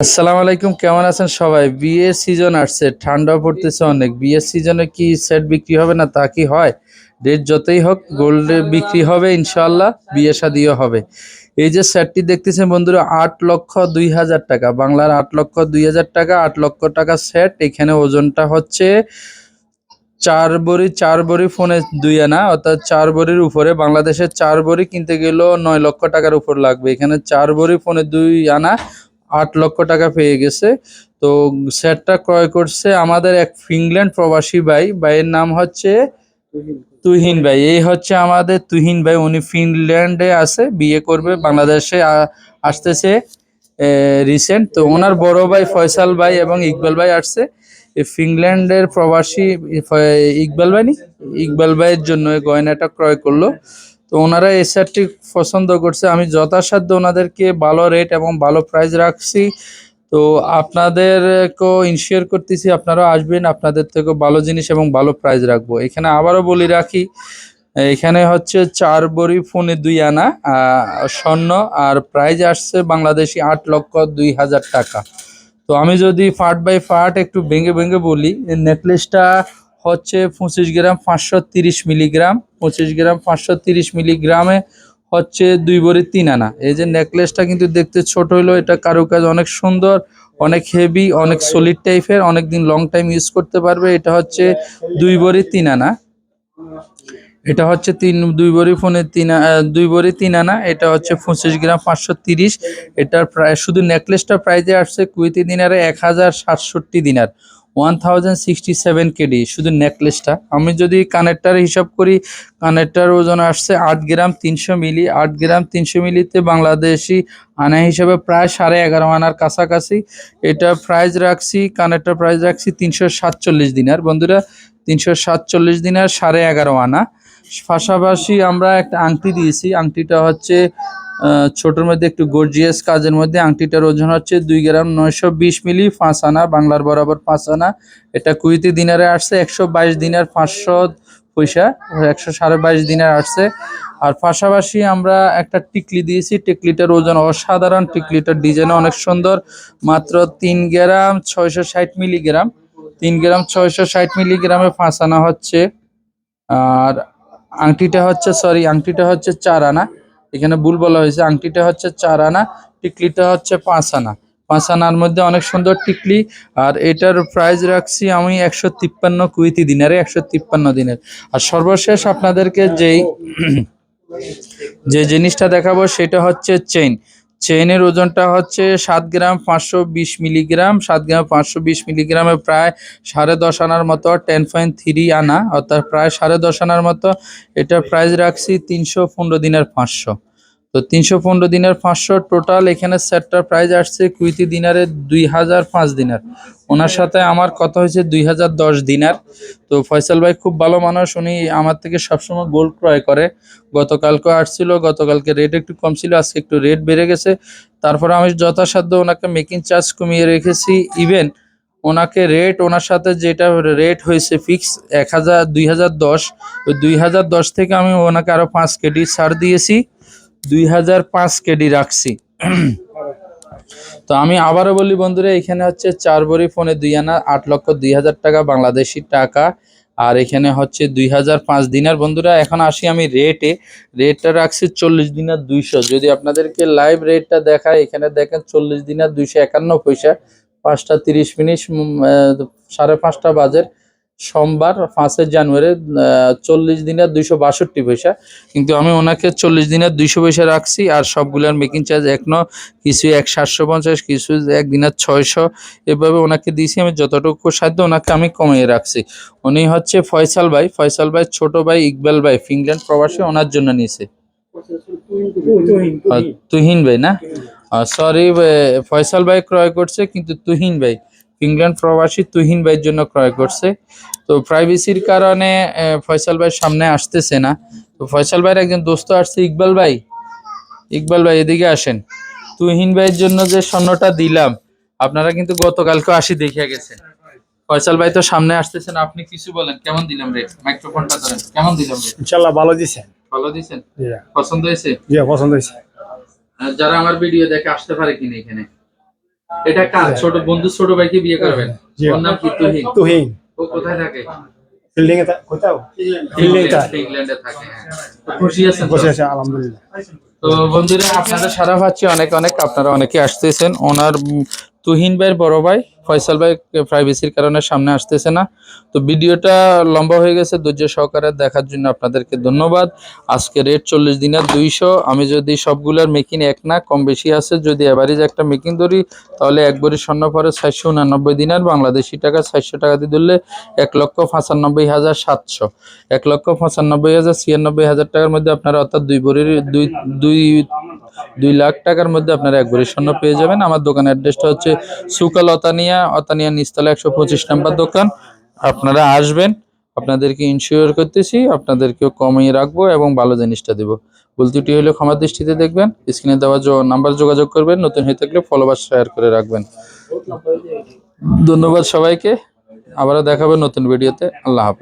আসসালামু আলাইকুম, কেমন আছেন সবাই? বিয়ের সিজন আসছে, ঠান্ডা পড়তেছে অনেক। বিয়ের সিজনে কি সেট বিক্রি হবে না তা কি হয়? ডেট যতই হোক গোল্ড বিক্রি হবে ইনশাল্লাহ বিয়ে শাদিও হবে। এই যে সেটটি দেখতেছেন বন্ধুরা, আট লক্ষ দুই হাজার টাকা। বাংলার আট লক্ষ দুই হাজার টাকা, আট লক্ষ টাকা সেট এখানে ওজনটা হচ্ছে চার বড়ি চার বড়ি ফোনে দুই আনা, অর্থাৎ চার বড়ির উপরে। বাংলাদেশের চার বড়ি কিনতে গেলেও নয় লক্ষ টাকার উপর লাগবে। এখানে চার বড়ি ফোনে দুই আনা আট লক্ষ টাকা পেয়ে গেছে। তো সেটটা ক্রয় করছে আমাদের এক ফিনল্যান্ড প্রবাসী ভাই। ভাইয়ের নাম হচ্ছে তুহিন ভাই। এই হচ্ছে আমাদের তুহিন ভাই। উনি ফিনল্যান্ডে আছে, বিয়ে করবে, বাংলাদেশে আসতেছে রিসেন্ট তো ওনার বড় ভাই ফয়সাল ভাই এবং ইকবাল ভাই আসছে। ফিনল্যান্ডের প্রবাসী ইকবাল ভাই নি? ইকবাল ভাইয়ের জন্য গয়নাটা ক্রয় করল। তো ওনারা এই সেটটি পছন্দ করছে। আমি যথাসাধ্য ওনাদেরকে ভালো রেট এবং ভালো প্রাইস রাখছি। তো আপনাদেরকেও ইনশিওর করতেছি, আপনারাও আসবেন, আপনাদের থেকে ভালো জিনিস এবং ভালো প্রাইস রাখব। এখানে আবারও বলি রাখি, এখানে হচ্ছে চার বড়ি ফোনে দুই আনা স্বর্ণ, আর প্রাইস আসছে বাংলাদেশি আট লক্ষ দুই হাজার টাকা। তো আমি যদি ফার্ট বাই ফার্ট একটু ভেঙে ভেঙে বলি নেকলেসটা হচ্ছে পঁচিশ গ্রাম পাঁচশো তিরিশ মিলিগ্রাম, পঁচিশ গ্রাম পাঁচশো তিরিশ মিলিগ্রামে হচ্ছে দুই বড়ি তিন আনা। এই যে নেকলেসটা কিন্তু দেখতে ছোট হলো এটা কারুকাজ অনেক সুন্দর, অনেক হেভি অনেক সলিড টাইপের অনেক দিন লং টাইম ইউজ করতে পারবে। এটা হচ্ছে দুই বড়ি তিন আনা। এটা হচ্ছে তিন, দুই বড়ি ফোনে তিন দুই বড়ি তিন আনা। এটা হচ্ছে পঁচিশ গ্রাম পাঁচশো তিরিশ। এটার প্রায়, শুধু নেকলেসটা প্রাইজে আসছে কুইতি দিনারে এক হাজার সাতষট্টি দিনার। One thousand sixty seven KD শুধু নেকলেসটা আমি যদি কানেক্টার হিসাব করি কানেক্টার ওজন আসছে আট গ্রাম তিনশো মিলি, আট গ্রাম তিনশো মিলিতে বাংলাদেশি আনা হিসাবে প্রায় সাড়ে এগারো আনার কাছাকাছি। এটা প্রাইস রাখছি কানেক্টার প্রাইস রাখছি তিনশো সাতচল্লিশ দিনার। বন্ধুরা, তিনশো সাতচল্লিশ দিনার সাড়ে এগারো আনা। পাশাপাশি আমরা একটা আংটি দিয়েছি, আংটিটা হচ্ছে ছোটোর মধ্যে একটু গর্জিয়াস কাজের মধ্যে, আংটিটার ওজন হচ্ছে দুই গ্রাম নয়শো বিশ মিলি, পাঁচ আনা, বাংলার বরাবর পাঁচ আনা। এটা কুইতি দিনারে আসছে, একশো বাইশ দিনার পাঁচশো পয়সা, একশো সাড়ে বাইশ দিনের আসছে। আর পাশাপাশি আমরা একটা টিকলি দিয়েছি, টিকলিটার ওজন অসাধারণ, টিকলিটার ডিজাইন অনেক সুন্দর। মাত্র তিন গ্রাম ছয়শো ষাট মিলিগ্রাম, তিন গ্রাম ছয়শো ষাট মিলিগ্রামে আনা হচ্ছে। আর আংটিটা হচ্ছে সরি আংটিটা হচ্ছে চার আনা। এখানে ভুল বলা হয়েছে। আংটিটা হচ্ছে চার আনা, টিকলিটা হচ্ছে পাঁচ আনা। পাঁচ আনার মধ্যে অনেক সুন্দর টিকলি। আর এটার প্রাইস রাখছি আমি একশো তিপ্পান্ন কুইতি দিনারে, একশো তিপ্পান্ন দিনের। আর সর্বশেষ আপনাদেরকে যেই যে জিনিসটা দেখাবো, সেটা হচ্ছে চেইন চেইনের ওজনটা হচ্ছে সাত গ্রাম পাঁচশো বিশ মিলিগ্রাম, সাত গ্রাম পাঁচশো বিশ মিলিগ্রামে প্রায় সাড়ে দশ আনার মতো টেন পয়েন্ট থ্রি আনা, অর্থাৎ প্রায় সাড়ে দশ আনার মতো। এটা প্রাইস রাখছি তিনশো পনেরো দিনের পাঁচশো। তো তিনশো পনেরো দিনের পাঁচশো টোটাল এখানে সেটটার প্রাইস আসছে কুইতি দিনারে দুই হাজার পাঁচ দিনার। ওনার সাথে আমার কথা হয়েছে দুই হাজার দশ দিনার। তো ফয়সাল ভাই খুব ভালো মানুষ, উনি আমার থেকে সবসময় গোল্ড ক্রয় করে। গতকালকে আসছিল, গতকালকে রেট একটু কম ছিল, আজকে একটু রেট বেড়ে গেছে। তারপরে আমি যথাসাধ্য ওনাকে মেকিং চার্জ কমিয়ে রেখেছি। ইভেন ওনাকে রেট ওনার সাথে যেটা রেট হয়েছে ফিক্স এক হাজার, দুই হাজার দশ, ওই দুই হাজার দশ থেকে আমি ওনাকে আরও পাঁচ কেডি ছাড় দিয়েছি। দুই হাজার পাঁচ কেডি রাখছি। তো আমি আবারও বলি বন্ধুরা, এখানে হচ্ছে চার বড়ি ফোনে দুই আনা, আট লক্ষ দুই হাজার টাকা বাংলাদেশি টাকা। আর এখানে হচ্ছে দুই হাজার পাঁচ দিনার বন্ধুরা, এখন আসি আমি রেটে। রেটটা রাখছি চল্লিশ দিনার দুইশো। যদি আপনাদেরকে লাইভ রেটটা দেখায়, এখানে দেখেন চল্লিশ দিনার দুইশো একান্ন পয়সা, পাঁচটা তিরিশ মিনিট সাড়ে পাঁচটা বাজের সোমবার পাঁচই জানুয়ারি চল্লিশ দিনের দুইশো বাষট্টি পয়সা। কিন্তু আমি ওনাকে চল্লিশ দিনের দুইশো পয়সা রাখছি আর সবগুলোর মেকিং চার্জ এখনও কিছু এক সাতশো পঞ্চাশ কিছু এক দিনের ছয়শো। এভাবে ওনাকে দিয়েছি আমি যতটুকু সাধ্য ওনাকে আমি কমিয়ে রাখছি। উনি হচ্ছে ফয়সাল ভাই ফয়সাল ভাই ছোট ভাই ইকবাল ভাই ফিনল্যান্ড প্রবাসী ওনার জন্য নিয়েছে। তুহিন ভাই না? সরি ফয়সাল ভাই ক্রয় করছে কিন্তু তুহিন ভাই। ইংল্যান্ড প্রবাসী তুহিন ভাইয়ের জন্য ক্রয় করছে। তো প্রাইভেসির কারণে ফয়সাল ভাই সামনে আসতেছে না। তো ফয়সাল ভাইয়ের একজন দোস্ত আসছে ইকবাল ভাই। ইকবাল ভাই এদিকে আসেন। তুহিন ভাইয়ের জন্য যে স্বর্ণটা দিলাম আপনারা কিন্তু গতকালকে আসি দেখিয়া গেছেন। ফয়সাল ভাই তো সামনে আসতেছেন আপনি কিছু বলেন। কেমন দিলাম রে? মাইক্রোফোনটা ধরেন। কেমন দিলাম রে? ইনশাল্লাহ ভালো দিছেন ভালো দিছেন? পছন্দ হয়েছে? জি পছন্দ হয়েছে। যারা আমার ভিডিও দেখে আসতে পারে কিনা এখানে। এটা কার? ছোট বন্ধু ছোট ভাইকে বিয়ে করবেন। ওর নাম কি তুহিন? তুহিন। ও কোথায় থাকে? ফিল্ডিং এ কোথাও? ফিল্ডিং ইংল্যান্ডে থাকে খুশি আছেন খুশি আছেন আলহামদুলিল্লাহ। তো বন্ধুরা আপনাদের সারা পাচ্ছি অনেক অনেক, আপনারা অনেকে আসতেছেন। ওনার তুহিন ভাইয়ের বড় ভাই, ফয়সাল ভাই প্রাইভেসির কারণে সামনে আসতেছে না। তো ভিডিওটা লম্বা হয়ে গেছে, ধৈর্য সহকারে দেখার জন্য আপনাদেরকে ধন্যবাদ। আজকে রেট চল্লিশ দিনের দুইশো। আমি যদি সবগুলোর মেকিং এক না, কম বেশি আছে, যদি এভারেজ একটা মেকিং ধরি, তাহলে এক বড়ি স্বর্ণ পরে চারশো উনানব্বই দিনের বাংলাদেশি টাকা চারশো টাকা দিয়ে ধরলে এক লক্ষ পঁচানব্বই হাজার সাতশো। এক লক্ষ পঁচানব্বই হাজার ছিয়ানব্বই হাজার টাকার মধ্যে আপনারা অর্থাৎ দুই বড়ির দুই দুই দুই দুই লাখ টাকার মধ্যে আপনারা এক ভরি স্বর্ণ পেয়ে যাবেন। আমার দোকানের অ্যাড্রেসটা হচ্ছে সুকাল অতানিয়া অতানিয়া নিস্তলা একশো পঁচিশ নাম্বার দোকান। আপনারা আসবেন, আপনাদেরকে ইনশিওর করতেছি, আপনাদেরকেও কমিয়ে রাখব এবং ভালো জিনিসটা দেবো। ভুল ত্রুটি হলে ক্ষমা দৃষ্টিতে দেখবেন স্ক্রিনে দেওয়া নাম্বার যোগাযোগ করবেন, নতুন হয়ে থাকলে ফলোবার শেয়ার করে রাখবেন। ধন্যবাদ সবাইকে, আবারও দেখাবেন নতুন ভিডিওতে আল্লাহ হাফেজ।